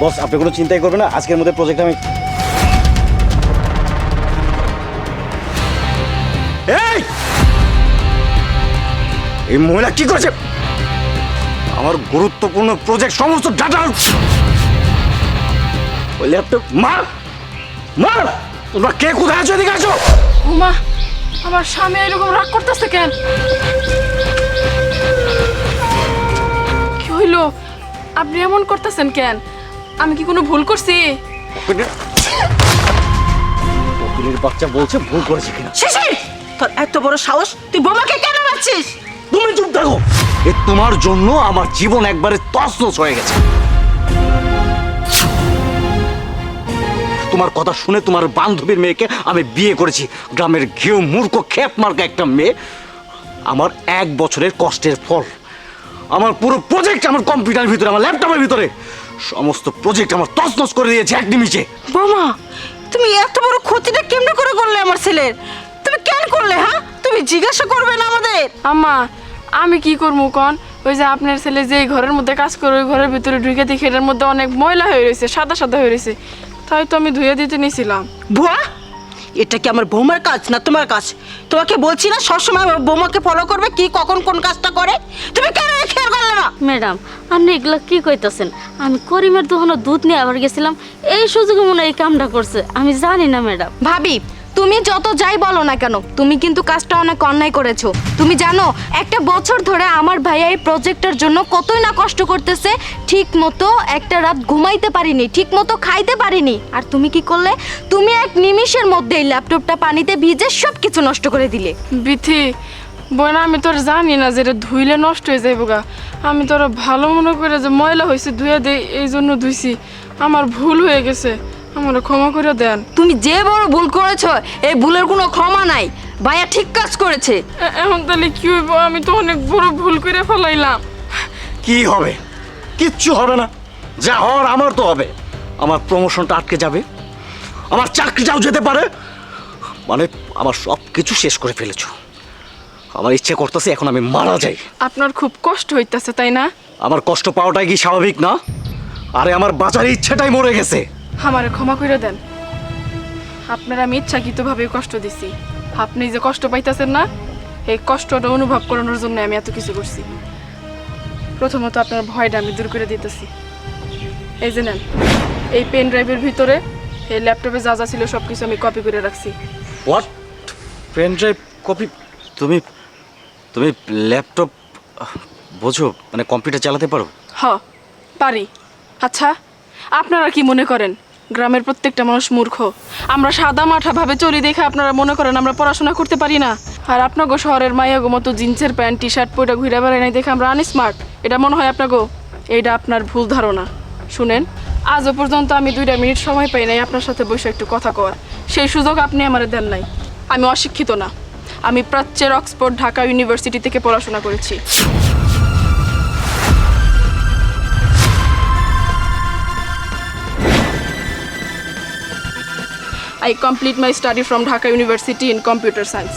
বস আপনি কোনো চিন্তাই করবেন না আজকের মধ্যে প্রজেক্ট আমি এই! এই মহিলা কি করেছে? আমার গুরুত্বপূর্ণ প্রজেক্ট সমস্ত ডাটা ওই ল্যাপটপ মার! মার! তোমরা কে কোথায় আছো এদিকে আছো? উমা আমার স্বামী এরকম রাগ করতেছে কেন? কি হইল? আপনি এমন করতেছেন কেন? আমি কি কোনো ভুল করছি? উকিলের বাচ্চা বলছে ভুল করেছে কিনা। শিশির তোর এত বড় সাহস তুই বোমাকে কেন মারছিস? তুমি চুপ থাকো। এ তোমার জন্য আমার জীবন একবারে তছনছ হয়ে গেছে। তোমার কথা শুনে তোমার বান্ধবীর মেয়েকে আমি বিয়ে করেছি। গ্রামের ঘেউ মূর্খ খেপ মার্কা একটা মেয়ে। আমার এক বছরের কষ্টের ফল। আমার পুরো প্রজেক্ট আমার কম্পিউটারের ভিতরে আমার ল্যাপটপের ভিতরে। সমস্ত প্রজেক্ট আমার তছনছ করে দিয়েছে এক নিমিষে মামা তুমি এত বড় ক্ষতিটা কেমনে করে করলে আমার ছেলের? তুমি কেন করলে হ্যাঁ? তুমি জিজ্ঞাসা করবে না আমাদের। আম্মা আমি কি করব কন? ওই যে আপনার ছেলে যে ঘরের মধ্যে কাজ করে ওই ঘরের ভিতরে ঢুকে দেখি এটার মধ্যে অনেক ময়লা হয়ে রয়েছে সাদা সাদা হয়ে রয়েছে। তাই তো আমি ধুয়ে দিতে নিয়েছিলাম বুয়া এটা কি আমার বৌমার কাজ না তোমার কাজ? তোমাকে বলছি না সবসময় আমার বৌমাকে ফলো করবে কি কখন কোন কাজটা করে? তুমি কেন খেয়াল করলে না? ম্যাডাম আপনি এগুলো কি কইতাছেন? আমি করিমের দোকানে দুধ নিয়ে আবার গেছিলাম এই সুযোগে মনে হয় এই কামটা করছে আমি জানি না ম্যাডাম। ভাবি তুমি যত যাই বলো না কেন, তুমি কিন্তু কাজটা অনেক অন্যায় করেছ। তুমি জানো, একটা বছর ধরে আমার ভাইয়া এই প্রজেক্টের জন্য কতই না কষ্ট করতেছে ঠিক মতো একটা রাত ঘুমাইতে পারিনি ঠিক মতো খাইতে পারিনি। আর তুমি কি করলে? তুমি এক নিমিষের মধ্যেই ল্যাপটপটা পানিতে ভিজে সব কিছু নষ্ট করে দিলে। বিথি, বোনা, আমি তোর জানি না যে এটা ধুইলে নষ্ট হয়ে যাইব গা। আমি তোর ভালো মনে করে যে ময়লা হয়েছে ধুয়ে দেই এই জন্য ধুইছি। আমার ভুল হয়ে গেছে। আমার ক্ষমা করে দেন। তুমি যে বড় ভুল করেছ এই ভুলের কোনো ক্ষমা নাই। ভাইয়া ঠিক কাজ করেছে। এ- এখন তাহলে কি হইব? আমি তো অনেক বড় ভুল করে ফেলাইলাম। কি হবে? কিচ্ছু হবে না। যা হওয়ার আমার তো হবে। আমার প্রমোশনটা আটকে যাবে। আমার চাকরিটাও যেতে পারে। মানে আমার সব কিছু শেষ করে ফেলেছো। আমার ইচ্ছে করতেছে এখন আমি মারা যাই। আপনার খুব কষ্ট হইতাছে তাই না? আমার কষ্ট পাওয়াটাই কি স্বাভাবিক না? আরে আমার বাঁচার ইচ্ছেটাই মরে গেছে। আমারে ক্ষমা করে দেন। আপনারা আমি ইচ্ছাকৃতভাবে কষ্ট দিছি। আপনি যে কষ্ট পাইতেছেন না এই কষ্টটা অনুভব করানোর জন্য আমি এত কিছু করছি। প্রথমত আপনার ভয়টা আমি দূর করে দিতেছি। এই যে নেন এই পেন ড্রাইভের ভিতরে এই ল্যাপটপে যা যা ছিল সব কিছু আমি কপি করে রাখছি। হোয়াট পেন ড্রাইভ কপি তুমি তুমি ল্যাপটপ বোঝো মানে কম্পিউটার চালাতে পারো? হ পারি। আচ্ছা আপনারা কি মনে করেন? গ্রামের প্রত্যেকটা মানুষ মূর্খ। আমরা সাদা মাঠা ভাবে চলি দেখে আপনারা মনে করেন আমরা পড়াশোনা করতে পারি না। আর আপনাগো শহরের মাইয়াগো মতো জিন্সের প্যান্ট টি শার্ট পরে ঘুরে বেড়াই নাই দেখে আমরা আনস্মার্ট এটা মনে হয় আপনাগো? এইটা আপনার ভুল ধারণা। শুনেন, আজও পর্যন্ত আমি দুইটা মিনিট সময় পাই নাই আপনার সাথে বসে একটু কথা কওয়ার। সেই সুযোগ আপনি আমার দেন নাই। আমি অশিক্ষিত না। আমি প্রাচ্যের অক্সফোর্ড, ঢাকা ইউনিভার্সিটি থেকে পড়াশোনা করেছি। I complete my study from Dhaka University in computer science.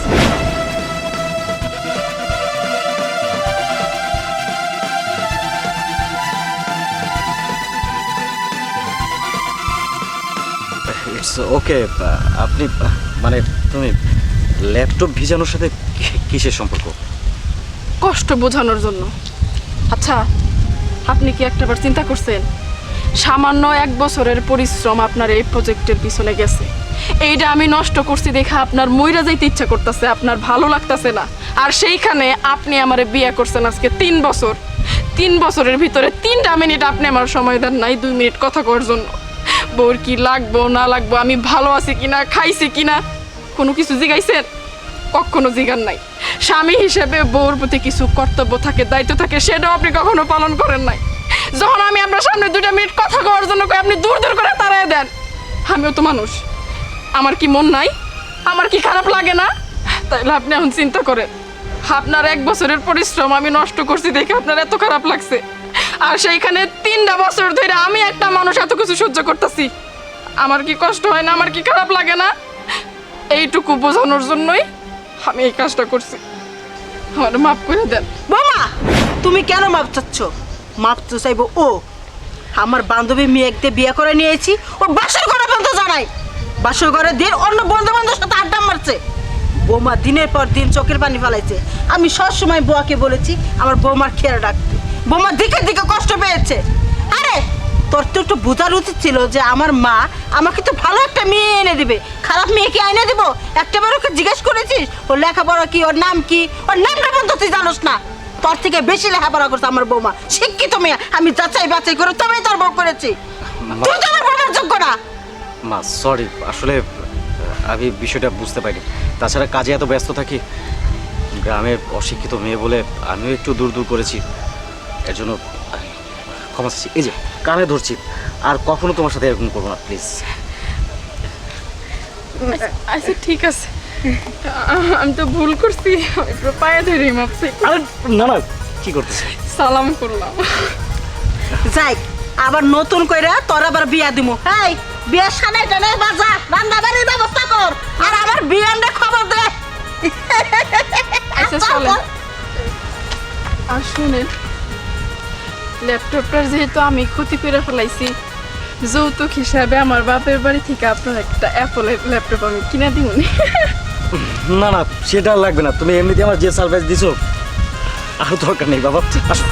It's okay আপনি মানে তুমি ল্যাপটপ ভিজানোর সাথে কিসের সম্পর্ক? কষ্ট বোঝানোর জন্য। আচ্ছা আপনি কি একটাবার চিন্তা করছেন? সামান্য এক বছরের পরিশ্রম আপনার এই প্রজেক্টের পিছনে গেছে। এইটা আমি নষ্ট করছি দেখে আপনার মইরা যাইতে ইচ্ছা করতেছে, আপনার ভালো লাগতেছে না। আর সেইখানে আপনি আমারে বিয়ে করছেন আজকে তিন বছর। তিন বছরের ভিতরে তিনটা মিনিট আপনি আমার সময় দেন নাই, দুই মিনিট কথা করার জন্য। বউর কি লাগবো, না লাগবো, আমি ভালো আছি কিনা, খাইছি কিনা, কোনো কিছু জিগাইছেন? কখনো জিগান নাই। স্বামী হিসেবে বউর প্রতি কিছু কর্তব্য থাকে, দায়িত্ব থাকে, সেটাও আপনি কখনো পালন করেন নাই। যখন আমি আপনার সামনে দুটা মিনিট কথা কওয়ার জন্য কই, আপনি দূর দূর করে তাড়াই দেন আমিও তো মানুষ। আমার কি মন নাই? আমার কি খারাপ লাগে না? তাইলে আপনি এখন চিন্তা করেন আপনার এক বছরের পরিশ্রম আমি নষ্ট করছি দেখে আপনার এত খারাপ লাগছে। আর সেইখানে তিনটা বছর ধরে আমি একটা মানুষ এত কিছু সহ্য করতেছি। আমার কি কষ্ট হয় না? আমার কি খারাপ লাগে না? এইটুকু বোঝানোর জন্যই আমি এই কাজটা করছি। আমার মাফ করে দেন। বোমা তুমি কেন মাপ চাচ্ছ? মাপ তো চাইব। ও, আমার বান্ধবী মেয়েকে বিয়ে করে নিয়েছি। ওর বাসর ঘরে পর্যন্ত জানাই। বাসর ঘরে দিন অন্য বন্ধু বান্ধবের সাথে আড্ডা মারছে। বৌমা দিনের পর দিন চোখের পানি ফেলাইছে। আমি সবসময় বুয়াকে বলেছি, আমার বৌমার খেয়াল রাখতে। বৌমা দিকে দিকে কষ্ট পেয়েছে। আরে, তোর তো একটু বোঝার উচিত ছিল যে আমার মা আমাকে তো ভালো একটা মেয়ে এনে দিবে। খারাপ মেয়েকে এনে দিব? একটা বার ওকে জিজ্ঞেস করেছিস? ওর লেখাপড়া কি? ওর নাম কি? ওর নামটা পর্যন্ত তুই জানোস না। তোর থেকে বেশি লেখাপড়া করছে আমার বৌমা। শিক্ষিত মেয়ে আমি যাচাই বাছাই করে তবেই তোর বউ করেছি। তুই তো আমার বৌমার যোগ্য না। মা সরি আসলে আমি বিষয়টা বুঝতে পারিনি। তাছাড়া কাজে এত ব্যস্ত থাকি গ্রামের অশিক্ষিত মেয়ে বলে আমিও একটু দূর দূর করেছি। এর জন্য ক্ষমা চাচ্ছি। এই যে কানে ধরছি। আর কখনো তোমার সাথে এরকম করব না প্লিজ আচ্ছা ঠিক আছে। আমি তো ভুল করছি। পায়ে ধরে মাপছি। আরে না না কি করতেছে? সালাম করলাম। যাই আবার নতুন কইরা তোর আবার বিয়া দিমু। এই বিয়া সানাই টানে বাজা রান্না বাড়ির ব্যবস্থা কর। আর আমার বিয়ানটা খবর দে। আচ্ছা চলেন। আর শুনেন ল্যাপটপটার যেহেতু আমি ক্ষতি করে ফেলাইছি যৌতুক হিসাবে আমার বাপের বাড়ি থেকে আপনার একটা অ্যাপলের ল্যাপটপ আমি কিনে দিউনি না না, সেটা লাগবে না। তুমি এমনিতে আমার যে সার্ভিস দিছো, আর দরকার নেই বাবা। আসো।